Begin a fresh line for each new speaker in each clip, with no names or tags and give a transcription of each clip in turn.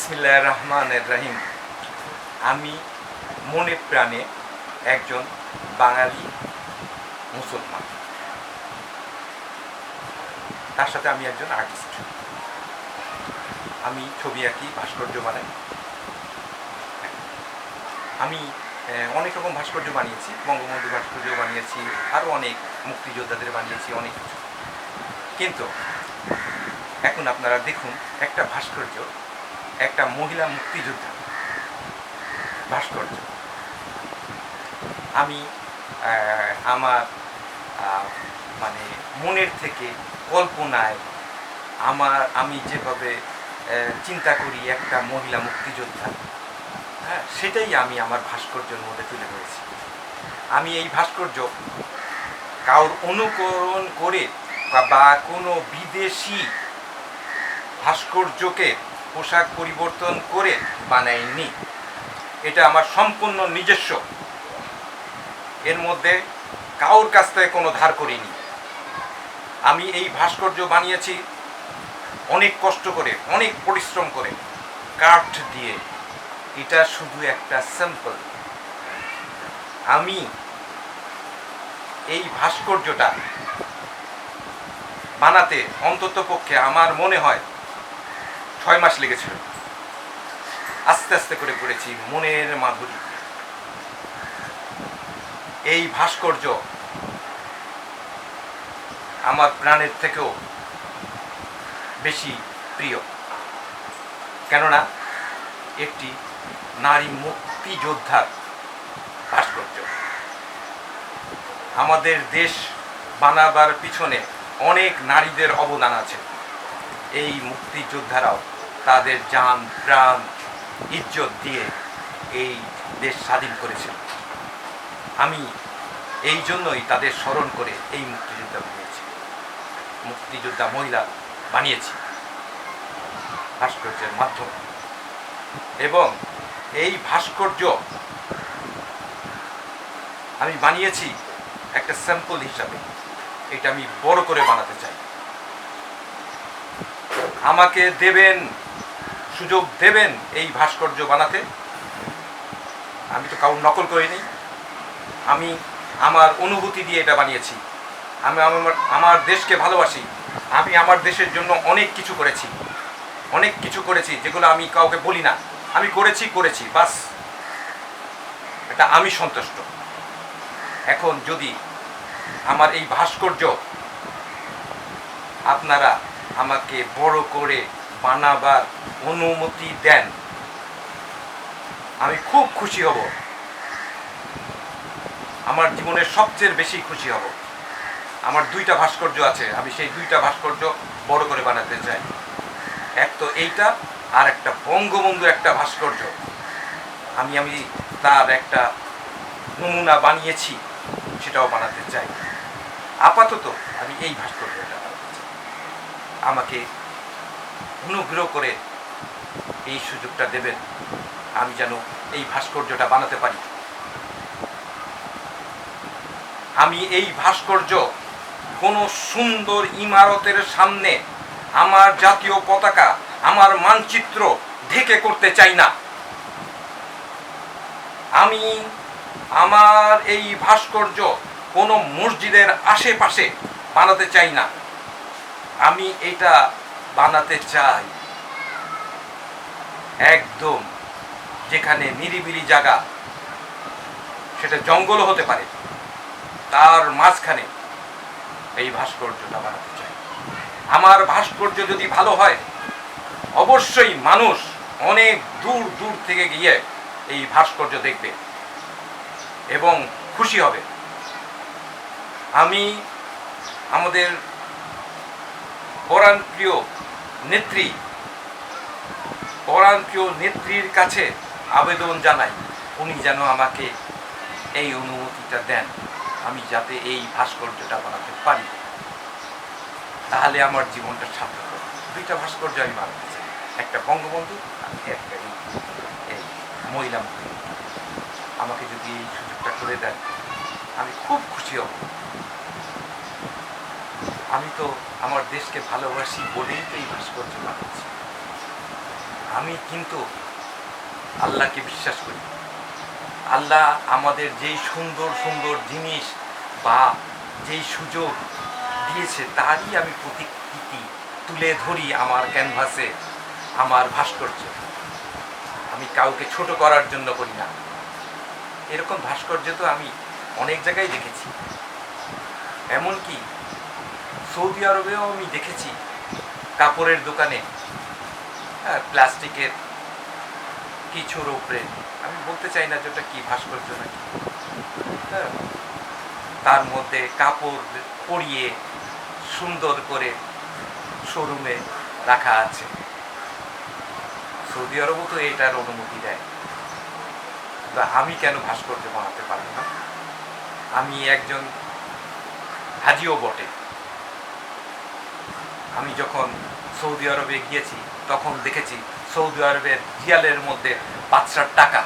বিসমিল্লাহ রহমান রাহিম। আমি মনে প্রাণে একজন বাঙালি মুসলমান। তার সাথে আমি একজন আর্টিস্ট আমি ছবি আঁকি ভাস্কর্য বানাই। আমি অনেক রকম ভাস্কর্য বানিয়েছি। বঙ্গবন্ধু ভাস্কর্য বানিয়েছি আরও অনেক মুক্তিযোদ্ধাদের বানিয়েছি, অনেক কিন্তু এখন আপনারা দেখুন একটা ভাস্কর্য একটা মহিলা মুক্তিযোদ্ধা, ভাস্কর্য। আমি আমার মানে মনের থেকে কল্পনায় আমার, আমি যেভাবে চিন্তা করি একটা মহিলা মুক্তিযোদ্ধা হ্যাঁ সেটাই আমি আমার ভাস্কর্যের মধ্যে তুলে ধরেছি। আমি এই ভাস্কর্য কারোর অনুকরণ করে বা- বা কোনো বিদেশি ভাস্কর্যকে পোশাক পরিবর্তন করে বানাইনি এটা আমার সম্পূর্ণ নিজস্ব। এর মধ্যে কারোর কাছ থেকে কোনো ধার করিনি। আমি এই ভাস্কর্য বানিয়েছি অনেক কষ্ট করে, অনেক পরিশ্রম করে কাঠ দিয়ে। এটা শুধু একটা স্যাম্পল আমি এই ভাস্কর্যটা বানাতে অন্ততপক্ষে আমার মনে হয় ছয় মাস লেগেছিল। আস্তে আস্তে করে করেছি মনের মাধুরী। এই ভাস্কর্য আমার প্রাণের থেকেও বেশি প্রিয়। কেননা, একটি নারী মুক্তিযোদ্ধার ভাস্কর্য। আমাদের দেশ বানাবার পিছনে অনেক নারীদের অবদান আছে। এই মুক্তিযোদ্ধারাও তাদের যান প্রাণ, ইজ্জত দিয়ে এই দেশ স্বাধীন করেছিল। আমি এই জন্যই তাদের স্মরণ করে এই মুক্তিযোদ্ধা বানিয়েছি। মুক্তিযোদ্ধা মহিলা বানিয়েছি ভাস্কর্যের মাধ্যমে। এবং এই ভাস্কর্য আমি বানিয়েছি একটা স্যাম্পল হিসাবে। এটা আমি বড় করে বানাতে চাই। আমাকে দেবেন, সুযোগ দেবেন এই ভাস্কর্য বানাতে। আমি তো কাউর নকল করিনি। আমি আমার অনুভূতি দিয়ে এটা বানিয়েছি। আমি আমার আমার দেশকে ভালোবাসি। আমি আমার দেশের জন্য অনেক কিছু করেছি। অনেক কিছু করেছি যেগুলো আমি কাউকে বলি না। আমি করেছি করেছি, বাস। এটা আমি সন্তুষ্ট। এখন যদি আমার এই ভাস্কর্য আপনারা আমাকে বড় করে বানাবার অনুমতি দেন। আমি খুব খুশি হব। আমার জীবনের সবচেয়ে বেশি খুশি হব। আমার দুইটা ভাস্কর্য আছে, আমি সেই দুইটা ভাস্কর্য বড় করে বানাতে চাই। এক তো এইটা, আর একটা বঙ্গবন্ধু একটা ভাস্কর্য। আমি আমি তার একটা নমুনা বানিয়েছি, সেটাও বানাতে চাই। আপাতত আমি এই ভাস্কর্যটা। আমাকে অনুগ্রহ করে এই সুযোগটা দেবেন। আমি যেন এই ভাস্কর্যটা বানাতে পারি। আমি এই ভাস্কর্য কোনো সুন্দর ইমারতের সামনে আমার জাতীয় পতাকা, আমার মানচিত্র ঢেকে করতে চাই না। আমি আমার এই ভাস্কর্য কোনো মসজিদের আশেপাশে বানাতে চাই না। আমি এটা বানাতে চাই। একদম যেখানে নিরিবিলি জায়গা, সেটা জঙ্গলও হতে পারে। তার মাঝখানে এই ভাস্কর্যটা বানাতে চাই। আমার ভাস্কর্য যদি ভালো হয়, অবশ্যই মানুষ অনেক দূর দূর থেকে গিয়ে এই ভাস্কর্য দেখবে এবং খুশি হবে। আমি আমাদের পরাণ প্রিয় নেত্রী পরাণ প্রিয় নেত্রীর কাছে আবেদন জানাই। উনি যেন আমাকে এই অনুমতিটা দেন, আমি যাতে এই ভাস্কর্যটা বানাতে পারি। তাহলে আমার জীবনটা সার্থক দুইটা ভাস্কর্য আমি বানাতে চাই। একটা বঙ্গবন্ধু একটা এই মহিলা। আমাকে যদি এই সুযোগটা করে দেন, আমি খুব খুশি হব। আমি তো আমার দেশকে ভালোবাসি বলেই তো এই ভাস্কর্য বানাচ্ছি আমি কিন্তু আল্লাহকে বিশ্বাস করি। আল্লাহ আমাদের যেই সুন্দর সুন্দর জিনিস বা যেই সুযোগ দিয়েছে তারই আমি প্রতিকৃতি তুলে ধরি আমার ক্যানভাসে, আমার ভাস্কর্য। আমি কাউকে ছোট করার জন্য করি না। এরকম ভাস্কর্য তো আমি অনেক জায়গায় দেখেছি। এমনকি সৌদি আরবেও আমি দেখেছি কাপড়ের দোকানে হ্যাঁ, প্লাস্টিকের কিছুর উপরে আমি বলতে চাই না যে ওটা কী ভাস্কর্য নাকি। হ্যাঁ, তার মধ্যে কাপড় পরিয়ে সুন্দর করে শোরুমে রাখা আছে। সৌদি আরবও তো এটার অনুমতি দেয়। তা আমি কেন ভাস্কর্য বানাতে পারব না? আমি একজন হাজিও বটে। আমি যখন সৌদি আরবে গিয়েছি, তখন দেখেছি সৌদি আরবের রিয়ালের মধ্যে বাচ্চার টাকা।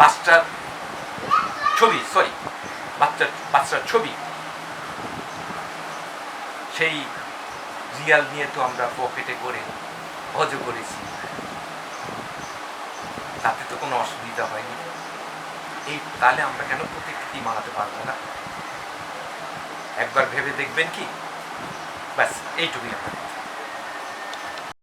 বাচ্চার ছবি সরি বাচ্চার বাচ্চার ছবি। সেই রিয়াল নিয়ে তো আমরা পকেটে করে হজ করেছি। তাতে তো কোনো অসুবিধা হয়নি। এই, তাহলে আমরা কেন প্রতিকৃতি মানাতে পারব না? একবার ভেবে দেখবেন কি? ব্যাস এইটুকুই আমার কথা।